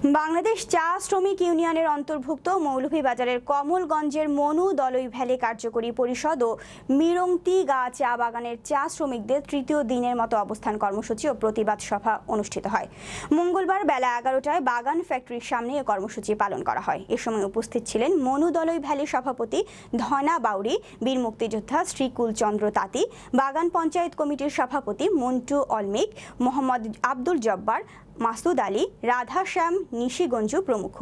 বাংলাদেশ চা শ্রমিক ইউনিয়নের অন্তর্ভুক্ত মৌলভীবাজারের কমলগঞ্জের মনু দলই ভ্যালি কার্যকরী পরিষদ ও মিরংতি গা চা বাগানের চা শ্রমিকদের তৃতীয় দিনের মতো অবস্থান কর্মসূচি ও প্রতিবাদ সভা অনুষ্ঠিত হয়। মঙ্গলবার বেলা এগারোটায় বাগান ফ্যাক্টরির সামনে এ কর্মসূচি পালন করা হয়। এ সময় উপস্থিত ছিলেন মনু দলই ভ্যালি সভাপতি ধনা বাউরি, বীর মুক্তিযোদ্ধা শ্রীকুল চন্দ্র তাঁতি, বাগান পঞ্চায়েত কমিটির সভাপতি মন্টু অলমিক, মোহাম্মদ আব্দুল জব্বার মাসুদ আলী, রাধা শ্যাম নিশিগঞ্জু প্রমুখ।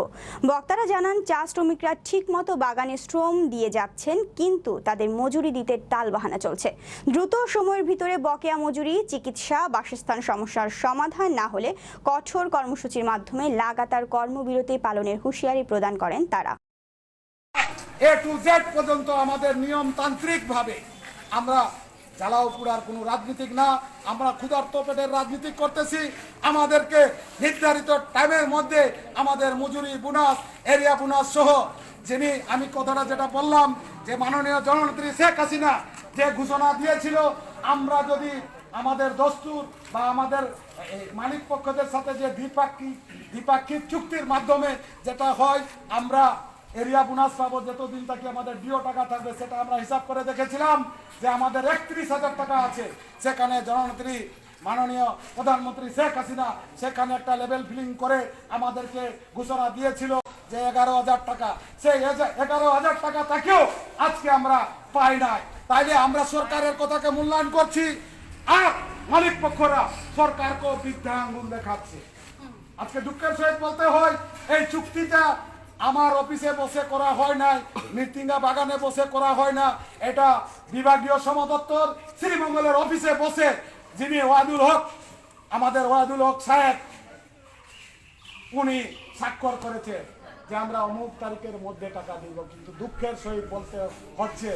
বক্তারা জানান, চা শ্রমিকরা ঠিকমতো বাগানে শ্রম দিয়ে যাচ্ছেন, কিন্তু তাদের মজুরি দিতে টালবাহানা চলছে। দ্রুত সময়ের ভিতরে বকেয়া মজুরি, চিকিৎসা, বাসস্থান সমস্যার সমাধান না হলে কঠোর কর্মসূচির মাধ্যমে লাগাতার কর্মবিরতি পালনের হুঁশিয়ারি প্রদান করেন তারা। এ টু জেড পর্যন্ত আমাদের নিয়মতান্ত্রিক ভাবে আমরা জ্বালাও পুরার কোনো রাজনীতিক না। আমরা ক্ষুধার্ত পেটের রাজনীতি করতেছি। আমাদেরকে নির্ধারিত টাইমের মধ্যে আমাদের মজুরি বোনাস, এরিয়া বোনাস সহ যিনি আমি কথাটা যেটা বললাম, যে মাননীয় জননেত্রী শেখ হাসিনা যে ঘোষণা দিয়েছিল, আমরা যদি আমাদের দস্তুর বা আমাদের মালিক পক্ষদের সাথে যে দ্বিপাক্ষিক দ্বিপাক্ষিক চুক্তির মাধ্যমে যেটা হয়, আমরা এরিয়া বোনাস পাবো, যতদিন থাকি আমাদের ডিও টাকা থাকবে, সেটা আমরা হিসাব করে দেখেছিলাম যে আমাদের একত্রিশ হাজার টাকা আছে। সেখানে জননেত্রী, মাননীয় প্রধানমন্ত্রী শেখ হাসিনা, সেখানে একটা লেভেল ফিলিং করে আমাদেরকে ঘোষণা দিয়েছিল যে এগারো হাজার টাকা। সেই এগারো হাজার টাকা তাকেও আজকে আমরা পাই নাই। তাইলে আমরা সরকারের কথাকে মূল্যায়ন করছি। আর মালিক পক্ষরা সরকারকে বৃদ্ধা দেখাচ্ছে। আজকে দুঃখের সহিত বলতে হয়, এই চুক্তিটা আমার অফিসে বসে করা হয় নাই মৃত্যুঙ্গা বাগানে বসে করা হয় না। এটা বিভাগীয় সমদপ্তর শ্রীমঙ্গলের অফিসে বসে যিনি ওয়াদুল হক, আমাদের ওয়াদুল হক সাহেব, উনি স্বাক্ষর করেছে যে আমরা অমুক তারিখের মধ্যে টাকা দিব, কিন্তু দুঃখের সহিত বলতে হচ্ছে।